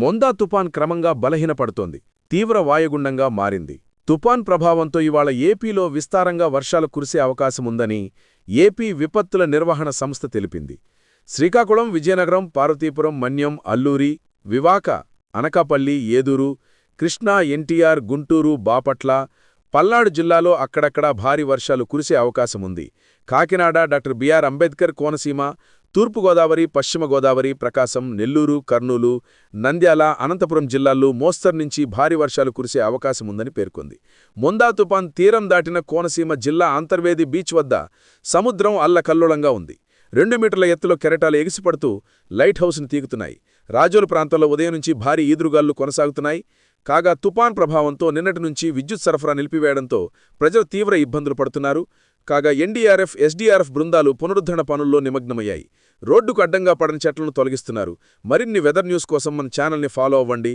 Montha తుపాన్ క్రమంగా బలహీనపడుతోంది తీవ్ర వాయుగుండంగా మారింది. తుపాన్ ప్రభావంతో ఇవాళ ఏపీలో విస్తారంగా వర్షాలు కురిసే అవకాశముందని ఏపీ విపత్తుల నిర్వహణ సంస్థ తెలిపింది. శ్రీకాకుళం విజయనగరం పార్వతీపురం మన్యం అల్లూరి వివాక అనకాపల్లి ఏదూరు కృష్ణా ఎన్టీఆర్ గుంటూరు బాపట్ల పల్నాడు జిల్లాలో అక్కడక్కడా భారీ వర్షాలు కురిసే అవకాశముంది. కాకినాడ డాక్టర్ బిఆర్ అంబేద్కర్ కోనసీమ తూర్పుగోదావరి పశ్చిమ గోదావరి ప్రకాశం నెల్లూరు కర్నూలు నంద్యాల అనంతపురం జిల్లాల్లో మోస్తరు నుంచి భారీ వర్షాలు కురిసే అవకాశముందని పేర్కొంది. మొందా తుపాన్ తీరం దాటిన కోనసీమ జిల్లా అంతర్వేది బీచ్ వద్ద సముద్రం అల్లకల్లోలంగా ఉంది. రెండు మీటర్ల ఎత్తులో కెరటాలు ఎగిసిపడుతూ లైట్ హౌస్ను తీగుతున్నాయి రాజోలు ప్రాంతంలో ఉదయం నుంచి భారీ ఈదురుగాళ్ళు కొనసాగుతున్నాయి. కాగా తుపాన్ ప్రభావంతో నిన్నటి నుంచి విద్యుత్ సరఫరా నిలిపివేయడంతో ప్రజలు తీవ్ర ఇబ్బందులు పడుతున్నారు. కాగా ఎన్డీఆర్ఎఫ్ ఎస్డీఆర్ఎఫ్ బృందాలు పునరుద్ధరణ పనుల్లో నిమగ్నమయ్యాయి. రోడ్డుకు అడ్డంగా పడని చెట్లను తొలగిస్తున్నారు. మరిన్ని వెదర్ న్యూస్ కోసం మన ఛానల్ని ఫాలో అవ్వండి.